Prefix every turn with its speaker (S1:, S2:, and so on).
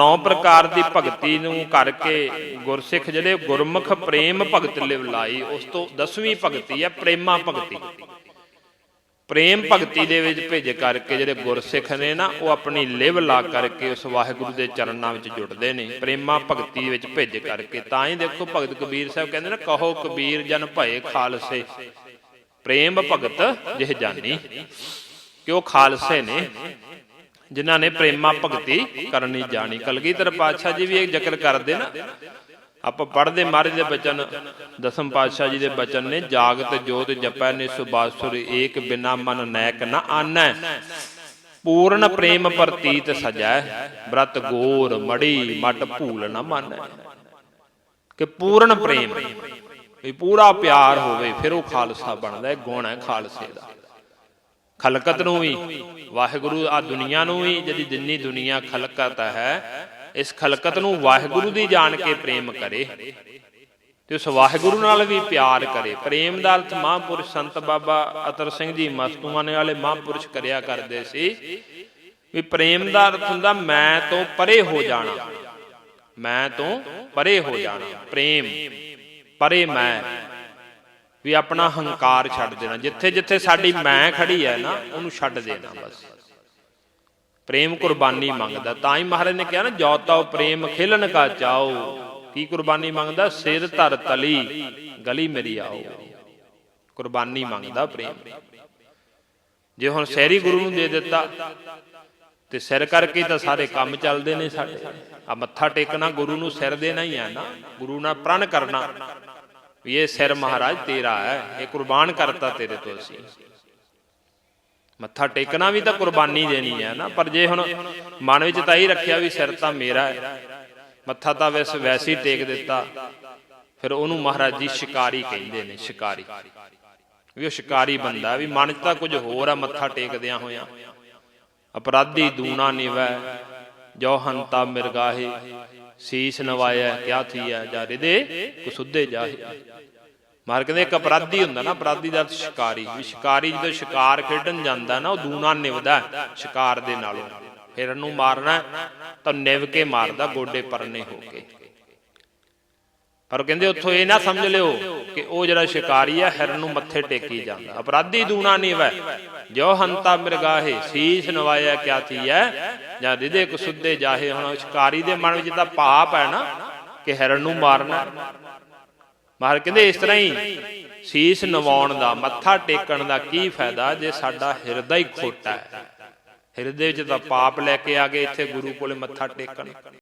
S1: ਨੌ ਪ੍ਰਕਾਰ ਦੀ ਭਗਤੀ ਨੂੰ ਕਰਕੇ ਗੁਰਸਿੱਖ ਜਿਹੜੇ ਗੁਰਮੁਖ ਪ੍ਰੇਮ ਭਗਤ ਲਿਵ ਉਸ ਤੋਂ ਦਸਵੀਂ ਭਗਤੀ ਹੈ, ਪ੍ਰੇਮਾ ਭਗਤੀ। ਪ੍ਰੇਮ ਭਗਤੀ ਦੇ ਵਿੱਚ ਭਿੱਜ ਕਰਕੇ ਜਿਹੜੇ ਗੁਰਸਿੱਖ ਨੇ ਨਾ, ਉਹ ਆਪਣੀ ਲਿਵ ਲਾ ਕਰਕੇ ਉਸ ਵਾਹਿਗੁਰੂ ਦੇ ਚਰਨਾਂ ਵਿੱਚ ਜੁੜਦੇ ਨੇ। ਪ੍ਰੇਮਾ ਭਗਤੀ ਵਿੱਚ ਭਿੱਜ ਕਰਕੇ, ਤਾਂ ਹੀ ਦੇਖੋ ਭਗਤ ਕਬੀਰ ਸਾਹਿਬ ਕਹਿੰਦੇ ਨੇ, ਕਹੋ ਕਬੀਰ ਜਨ ਭਏ ਖਾਲਸੇ। ਪ੍ਰੇਮ ਭਗਤ ਜਿਹ ਜਾਨੀ ਕਿ ਉਹ ਖਾਲਸੇ ਨੇ? ਜਿਨ੍ਹਾਂ ਨੇ ਪ੍ਰੇਮਾ ਭਗਤੀ ਕਰਨੀ ਜਾਣੀ। ਕਲਗੀਧਰ ਪਾਤਸ਼ਾਹ ਜੀ ਵੀ ਇਹ ਜ਼ਿਕਰ ਕਰਦੇ ਨਾ। ਆਪਾਂ ਪੜਦੇ ਮਹਾਰਾਜ ਦੇ ਬਚਨ, ਦਸਮ ਪਾਤਸ਼ਾਹ ਜੀ ਦੇ ਬਚਨ ਨੇ ਜਾਗਤ ਜੋਤ ਜਪੈ ਨੇ ਸੁਬਾਸੁਰ ਏਕ ਬਿਨਾ ਮਨ ਨੈਕ ਨ ਆਨੈ। ਪੂਰਨ ਪ੍ਰੇਮ ਪ੍ਰਤੀਤ ਸਜੈ, ਬ੍ਰਤ ਗੋਰ ਮੜੀ ਮਟ ਭੂਲ ਨ ਮਾਨੈ। ਕਿ ਪੂਰਨ ਪ੍ਰੇਮ, ਵੀ ਪੂਰਾ ਪਿਆਰ ਹੋਵੇ, ਫਿਰ ਉਹ ਖਾਲਸਾ ਬਣਦਾ ਹੈ ਗੁਣ ਹੈ ਖਾਲਸੇ ਦਾ। ਖਲਕਤ ਨੂੰ ਵੀ, ਵਾਹਿਗੁਰੂ ਆ ਦੁਨੀਆ ਨੂੰ ਵੀ ਜਿਹੜੀ ਜਿੰਨੀ ਦੁਨੀਆ ਖਲਕਤ ਹੈ, ਇਸ ਖਲਕਤ ਨੂੰ ਵਾਹਿਗੁਰੂ ਦੀ ਜਾਣ ਕੇ ਪ੍ਰੇਮ ਕਰੇ। ਤੇ ਉਸ ਵਾਹਿਗੁਰੂ ਨਾਲ ਵੀ ਪਿਆਰ ਕਰੇ। ਪ੍ਰੇਮ ਦਾ ਅਰਥ ਮਹਾਂਪੁਰਸ਼ ਸੰਤ ਬਾਬਾ ਅਤਰ ਸਿੰਘ ਜੀ ਮਸਤੂਮਾਨੇ ਵਾਲੇ ਮਹਾਂਪੁਰਸ਼ ਕਰਿਆ ਕਰਦੇ ਸੀ ਵੀ ਪ੍ਰੇਮ ਦਾ ਅਰਥ ਹੁੰਦਾ, ਮੈਂ ਤੋਂ ਪਰੇ ਹੋ ਜਾਣਾ। ਮੈਂ ਤੋਂ ਪਰੇ ਹੋ ਜਾਣਾ। ਪ੍ਰੇਮ, ਪਰੇ ਮੈਂ। ਵੀ ਆਪਣਾ ਹੰਕਾਰ ਛੱਡ ਦੇਣਾ। ਜਿੱਥੇ ਜਿੱਥੇ ਸਾਡੀ ਮੈਂ ਖੜੀ ਹੈ ਨਾ, ਉਹਨੂੰ ਛੱਡ ਦੇਣਾ ਬਸ। ਪ੍ਰੇਮ ਕੁਰਬਾਨੀ ਮੰਗਦਾ। ਤਾਂ ਹੀ ਮਹਾਰਾਜ ਨੇ ਕਿਹਾ ਨਾ ਜੋ ਪ੍ਰੇਮ ਖਿਲਨ ਕਾ ਚਾਓ। ਕੀ ਕੁਰਬਾਨੀ ਮੰਗਦਾ? ਸਿਰ ਧਰ ਤਲੀ, ਗਲੀ ਮੇਰੀ ਆਓ। ਕੁਰਬਾਨੀ ਮੰਗਦਾ ਪ੍ਰੇਮ। ਜੇ ਹੁਣ ਸਹਿਰੀ ਗੁਰੂ ਨੂੰ ਦੇ ਦਿੱਤਾ, ਤੇ ਸਿਰ ਕਰਕੇ ਤਾਂ ਸਾਰੇ ਕੰਮ ਚੱਲਦੇ ਨੇ ਸਾਡੇ। ਆ ਮੱਥਾ ਟੇਕਣਾ ਗੁਰੂ ਨੂੰ ਸਿਰ ਦੇਣਾ ਹੀ ਹੈ ਨਾ। ਗੁਰੂ ਨਾਲ ਪ੍ਰਣ ਕਰਨਾ। ਵੀ ਇਹ ਸਿਰ ਮਹਾਰਾਜ ਤੇਰਾ ਹੈ, ਇਹ ਕੁਰਬਾਨ ਕਰਤਾ ਤੇਰੇ ਤੋਂ ਅਸੀਂ। ਮੱਥਾ ਟੇਕਣਾ ਵੀ ਤਾਂ ਕੁਰਬਾਨੀ ਦੇਣੀ ਹੈ ਨਾ, ਪਰ ਜੇ ਹੁਣ ਮਨ ਵਿੱਚ ਤਾਂ ਹੀ ਰੱਖਿਆ ਵੀ ਸਿਰ ਤਾਂ ਮੇਰਾ ਹੈ, ਮੱਥਾ ਤਾਂ ਵੈਸੇ ਵੈਸੇ ਟੇਕ ਦਿੱਤਾ, ਫਿਰ ਉਹਨੂੰ ਮਹਾਰਾਜ ਜੀ ਸ਼ਿਕਾਰੀ ਕਹਿੰਦੇ ਨੇ, ਸ਼ਿਕਾਰੀ। ਵੀ ਉਹ ਸ਼ਿਕਾਰੀ ਬੰਦਾ ਵੀ ਮਨ 'ਚ ਤਾਂ ਕੁਝ ਹੋਰ ਆ, ਮੱਥਾ ਟੇਕਦਿਆਂ ਹੋਇਆਂ। ਅਪਰਾਧੀ ਦੂਣਾ ਨਿਵੈ ਜੋ ਹੰਤਾ ਮਿਰਗਾਹੇ। ਸੀਸ ਨਵਾਇਆ, ਕਿਆ ਥੀਆ ਜਾ ਰਿਦੇ ਕੁਸੁੱਦੇ ਜਾਹੇ ਮਾਰ ਕਹਿੰਦੇ ਇੱਕ ਅਪਰਾਧੀ ਹੁੰਦਾ ਨਾ, ਅਪਰਾਧੀ ਦਾ ਸ਼ਿਕਾਰੀ ਸ਼ਿਕਾਰੀ ਜਦੋਂ ਸ਼ਿਕਾਰ ਖੇਡਣ ਜਾਂਦਾ ਨਾ, ਉਹ ਦੂਣਾ ਨਿਵਦਾ, ਸ਼ਿਕਾਰ ਦੇ ਨਾਲੋਂ। ਫਿਰ ਨੂੰ ਮਾਰਨਾ, ਤਾਂ ਨਿਵ ਕੇ ਮਾਰਦਾ, ਗੋਡੇ ਪਰਨੇ ਹੋ ਕੇ। ਪਰ ਕਹਿੰਦੇ, ਉੱਥੋਂ ਇਹ ਨਾ ਸਮਝ ਲਿਓ ਕਿ ਉਹ ਜਿਹੜਾ ਸ਼ਿਕਾਰੀ ਹੈ, ਹਿਰਨ ਨੂੰ ਮੱਥੇ ਟੇਕੀ ਜਾਂਦਾ। ਅਪਰਾਧੀ ਦੂਣਾ ਨਿਵੈ ਜੋ ਹੰਤਾ ਮਿਰਗਾਹੇ, ਸੀਸ ਨਵਾਇਆ ਕਿਆ ਥੀਐ ਜਾਂ ਰਿਦੇ ਕੁਸੁੱਦੇ ਜਾਹੇ ਹੁਣ ਸ਼ਿਕਾਰੀ ਦੇ ਮਨ ਵਿੱਚ ਤਾਂ ਪਾਪ ਹੈ ਨਾ ਕਿ ਹਿਰਨ ਨੂੰ ਮਾਰਨਾ। ਮਾਰ ਕਹਿੰਦੇ, ਇਸ ਤਰ੍ਹਾਂ ਹੀ ਸੀਸ ਨਵਾਉਣ ਦਾ, ਮੱਥਾ ਟੇਕਣ ਦਾ ਕੀ ਫਾਇਦਾ ਜੇ ਸਾਡਾ ਹਿਰਦਾ ਹੀ ਖੋਟਾ ਹੈ? ਹਿਰਦੇ ਵਿੱਚ ਤਾਂ ਪਾਪ ਲੈ ਕੇ ਆ ਗਏ, ਇੱਥੇ ਗੁਰੂ ਕੋਲੇ ਮੱਥਾ ਟੇਕਣ।